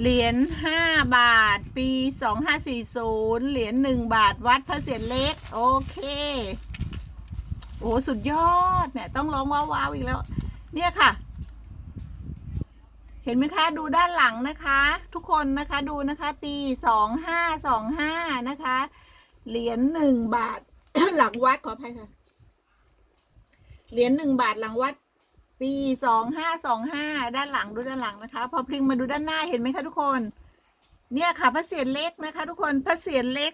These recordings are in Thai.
เหรียญห้าบาท ปีสองห้าสี่ศูนย์เหรียญหนึ่งบาทวัดพระเศียรเล็ก โอเค โอ้สุดยอดเนี่ยต้องร้องว้าวๆอีกแล้ว เนี่ยค่ะ เห็นไหมคะดูด้านหลังนะคะ ทุกคนนะคะดูนะคะปีสองห้าสองห้านะคะ เหรียญหนึ่งบาท หลังวัดขออภัยค่ะเหรียญหนึ่งบาทหลังวัด ปีสองห้าสองห้าด้านหลังดูด้านหลังนะคะ พอพลิงมาดูด้านหน้าเห็นไหมคะทุกคน เนี่ยค่ะพระเศียรเล็กนะคะ ทุกคนพระเศียรเล็ก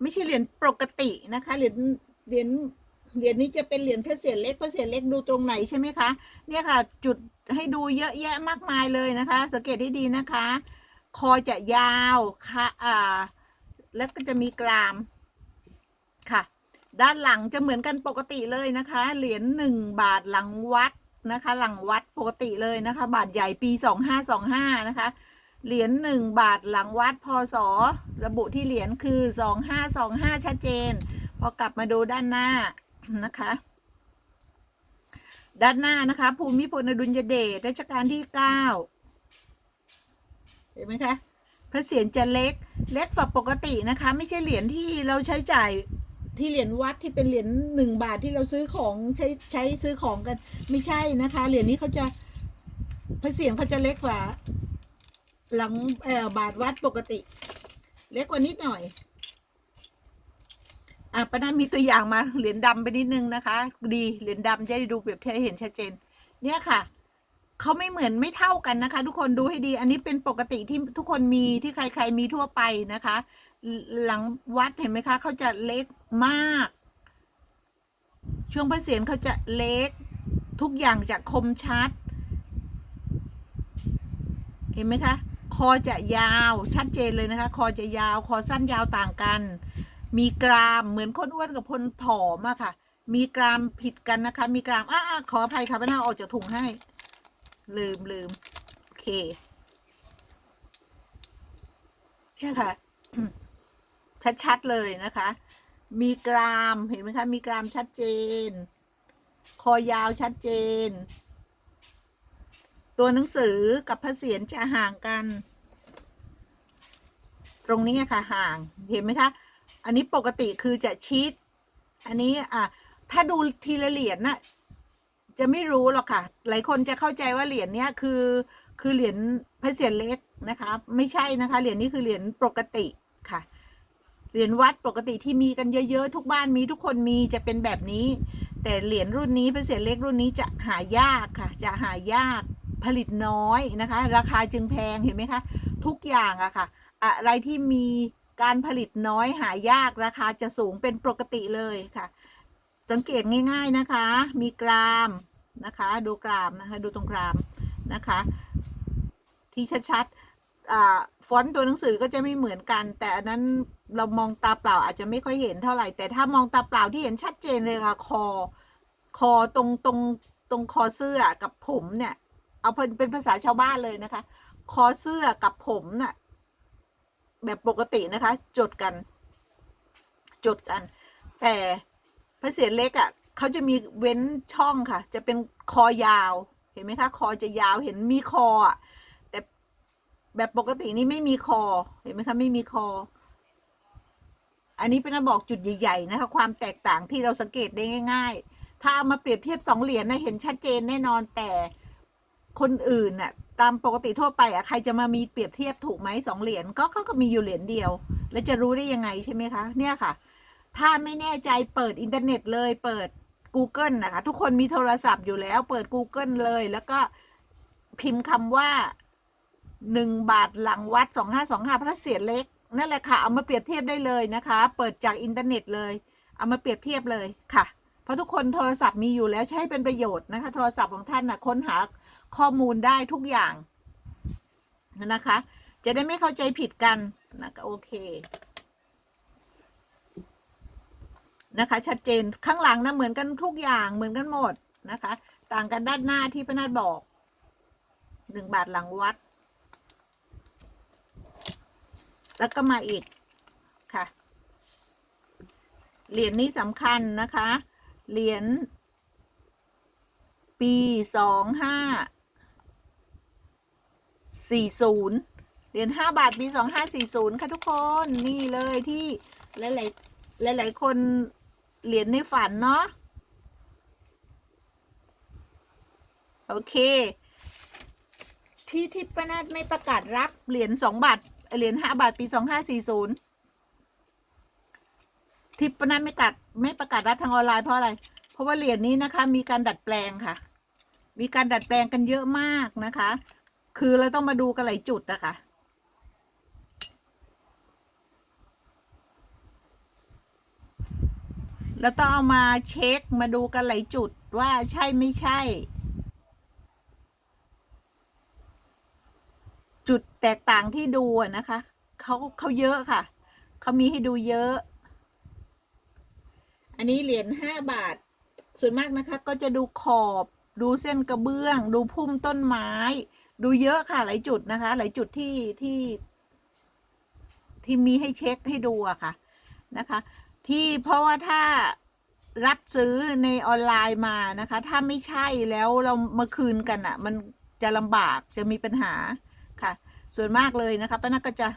ไม่ใช่เหรียญปกตินะคะเหรียญเหรียญเหรียญนี้จะเป็นเหรียญพระเศียรเล็กพระเศียรเล็กดูตรงไหนใช่ไหมคะเนี่ยค่ะ จุดให้ดูเยอะแยะมากมายเลยนะคะ สังเกตให้ดีนะคะ คอจะยาวค่ะอ่าแล้วก็จะมีกรามค่ะ ด้านหลังจะเหมือนกันปกติเลยนะคะ เหรียญหนึ่งบาทหลังวัด นะคะ หลังวัดปกติเลยนะคะ บาทใหญ่ปีสองห้าสองห้านะคะ เหรียญหนึ่งบาทหลังวัดพศระบุที่เหรียญคือสองห้าสองห้าชัดเจน พอกลับมาดูด้านหน้านะคะด้านหน้านะคะ ภูมิพลอดุลยเดชรัชกาลที่เก้าเห็นไหมคะ พระเศียรจะเล็ก เล็กกว่าปกตินะคะ ไม่ใช่เหรียญที่เราใช้จ่าย ที่เหรียญวัดที่เป็นเหรียญหนึ่งบาทที่เราซื้อของใช้ใช้ซื้อของกัน ไม่ใช่นะคะเหรียญนี้เขาจะพระเศียรเขาจะเล็กกว่า หลังเอ่อบาทวัดปกติ เล็กกว่านิดหน่อยอะป้านันมีตัวอย่างมาเหรียญดำไปนิดนึงนะคะ ดีเหรียญดำจะได้ดูเปรียบเทียบเห็นชัดเจน เนี่ยค่ะเขาไม่เหมือนไม่เท่ากันนะคะ ทุกคนดูให้ดี อันนี้เป็นปกติที่ทุกคนมีที่ใคร ๆ มีทั่วไปนะคะ หลังวัดเห็นไหมคะเขาจะเล็กมาก ช่วงพระเศียรเขาจะเล็ก ทุกอย่างจะคมชัด เห็นไหมคะ คอจะยาวชัดเจนเลยนะคะ คอจะยาว คอสั้นยาวต่างกัน มีกรามเหมือนคนอ้วนกับคนผอมอะค่ะ มีกรามผิดกันนะคะ มีกรามอะอะขออภัยค่ะพน้าออกจากถุงให้ ลืมลืมโอเคเนี่ยค่ะ ชัดๆเลยนะคะ มีกรามเห็นไหมคะ มีกรามชัดเจน คอยาวชัดเจน ตัวหนังสือกับพระเศียรจะห่างกัน ตรงนี้ค่ะห่างเห็นไหมคะ อันนี้ปกติคือจะชิด อันนี้อะถ้าดูทีละเหรียญน่ะจะไม่รู้หรอกค่ะ หลายคนจะเข้าใจว่าเหรียญเนี้ยคือคือเหรียญพระเศียรเล็กนะคะ ไม่ใช่นะคะ เหรียญนี้คือเหรียญปกติค่ะ เหรียญวัดปกติที่มีกันเยอะๆ ทุกบ้านมีทุกคนมีจะเป็นแบบนี้ แต่เหรียญรุ่นนี้พระเศียรเล็กรุ่นนี้จะหายากค่ะ จะหายากผลิตน้อยนะคะ ราคาจึงแพงเห็นไหมคะ ทุกอย่างอะค่ะ อะไรที่มีการผลิตน้อยหายากราคาจะสูงเป็นปกติเลยค่ะ สังเกตง่าย ๆนะคะ มีกรามนะคะ ดูกรามนะคะ ดูตรงกรามนะคะ ที่ชัดๆอ่าฟอนต์ตัวหนังสือก็จะไม่เหมือนกัน แต่อันนั้น เรามองตาเปล่าอาจจะไม่ค่อยเห็นเท่าไหร่ แต่ถ้ามองตาเปล่าที่เห็นชัดเจนเลยค่ะ คอ คอตรงตรงตรงคอเสื้อกับผมเนี่ย เอาเป็นเป็นภาษาชาวบ้านเลยนะคะ คอเสื้อกับผมน่ะ แบบปกตินะคะ จดกัน จดกัน แต่พระเศียรเล็กอะ่ะเขาจะมีเว้นช่องค่ะ จะเป็นคอยาวเห็นไหมคะ คอจะยาวเห็นมีคออะแต่แบบปกตินี่ไม่มีคอเห็นไหมคะ ไม่มีคอ อันนี้เป็นบอกจุดใหญ่ๆนะคะความแตกต่างที่เราสังเกตได้ง่าย ๆ ถ้าเอามาเปรียบเทียบสองเหรียญนะเห็นชัดเจนแน่นอนแต่คนอื่นน่ะตามปกติทั่วไปอะใครจะมามีเปรียบเทียบถูกไหมสองเหรียญก็เขาก็มีอยู่เหรียญเดียว แล้วจะรู้ได้ยังไงใช่ไหมคะเนี่ยค่ะ ถ้าไม่แน่ใจเปิดอินเทอร์เน็ตเลยเปิด Google นะคะ ทุกคนมีโทรศัพท์อยู่แล้ว เปิด Google เลย แล้วก็พิมพ์คำว่าหนึ่งบาทหลังวัดสองห้าสองห้าพระเศียรเล็ก นั่นแหละค่ะ เอามาเปรียบเทียบได้เลยนะคะ เปิดจากอินเทอร์เน็ตเลย เอามาเปรียบเทียบเลยค่ะ เพราะทุกคนโทรศัพท์มีอยู่แล้วใช้เป็นประโยชน์นะคะ โทรศัพท์ของท่านนะค้นหาข้อมูลได้ทุกอย่างนะคะ จะได้ไม่เข้าใจผิดกันนะคะโอเคนะคะ ชัดเจนข้างหลังนะเหมือนกันทุกอย่างเหมือนกันหมดนะคะ ต่างกันด้านหน้าที่พระนาฏบอกหนึ่งบาทหลังวัด แล้วก็มาอีกค่ะ เหรียญนี้สำคัญนะคะ เหรียญปีสองห้าสี่ศูนย์เหรียญห้าบาทปีสองห้าสี่ศูนย์ค่ะทุกคนนี่เลยที่หลาย ๆ หลาย ๆ คนเหรียญในฝันเนาะโอเค ที่ทิพย์นาฏไม่ประกาศรับเหรียญสองบาท เหรียญห้าบาทปีสองห้าสี่ศูนย์ทิพย์นาฏไม่กัดไม่ประกาศรับทางออนไลน์เพราะอะไร เพราะว่าเหรียญนี้นะคะ มีการดัดแปลงค่ะ มีการดัดแปลงกันเยอะมากนะคะ คือเราต้องมาดูกันหลายจุดนะคะแล้วต้องเอามาเช็คมาดูกันหลายจุดว่าใช่ไม่ใช่ จุดแตกต่างที่ดูนะคะเขาเขาเยอะค่ะ เขามีให้ดูเยอะ อันนี้เหรียญห้าบาท ส่วนมากนะคะ ก็จะดูขอบดูเส้นกระเบื้อง ดูพุ่มต้นไม้ ดูเยอะค่ะ หลายจุดนะคะ หลายจุดที่ที่ ที่มีให้เช็คให้ดูอะค่ะนะคะ ที่เพราะว่าถ้ารับซื้อในออนไลน์มานะคะ ถ้าไม่ใช่แล้วเรามาคืนกันอะ่ะมันจะลำบากจะมีปัญหา ค่ะ ส่วนมากเลยนะคะป้านักก็จะ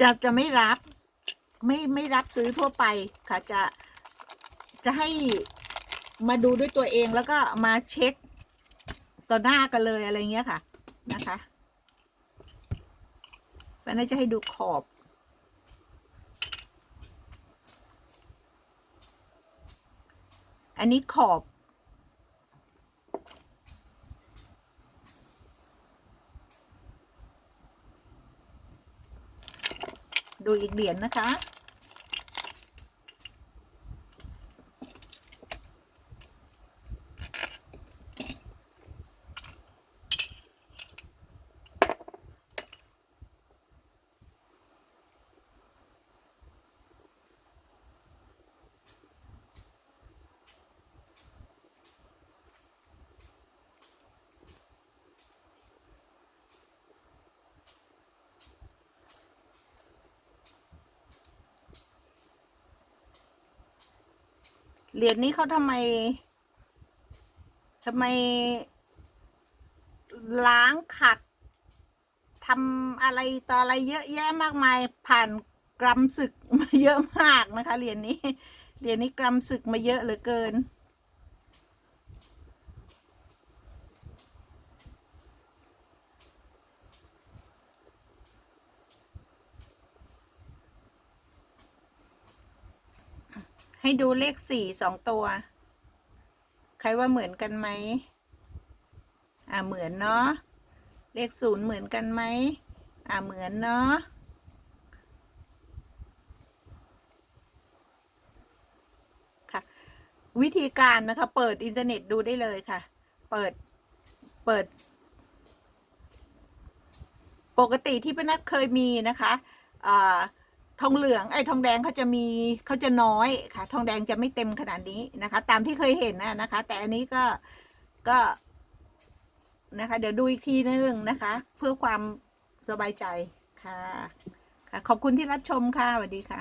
จะจะไม่รับ ไม่ไม่รับซื้อทั่วไปค่ะ จะจะให้มาดูด้วยตัวเองแล้วก็มาเช็คต่อหน้ากันเลยอะไรเงี้ยค่ะ นะคะป้านักจะให้ดูขอบอันนี้ขอบ ดูอีกเหรียญนะคะ เหรียญนี้เขาทำไมทำไม ล้างขัดทำอะไรต่ออะไรเยอะแยะมากมายผ่านกรัมศึกมาเยอะมากนะคะเหรียญนี้เหรียญนี้กรัมศึกมาเยอะเหลือเกิน ให้ดูเลขสี่สองตัว ใครว่าเหมือนกันไหมอ่าเหมือนเนาะเลขศูนย์เหมือนกันไหมอ่าเหมือนเนาะค่ะวิธีการนะคะ เปิดอินเทอร์เน็ตดูได้เลยค่ะ เปิดเปิด ปกติที่ป้านัทเคยมีนะคะอ่า ทองเหลืองไอ้ทองแดงเขาจะมีเขาจะน้อยค่ะ ทองแดงจะไม่เต็มขนาดนี้นะคะ ตามที่เคยเห็นนะนะคะ แต่อันนี้ก็ก็นะคะ เดี๋ยวดูอีกทีนึงนะคะ เพื่อความสบายใจค่ะค่ะ ขอบคุณที่รับชมค่ะสวัสดีค่ะ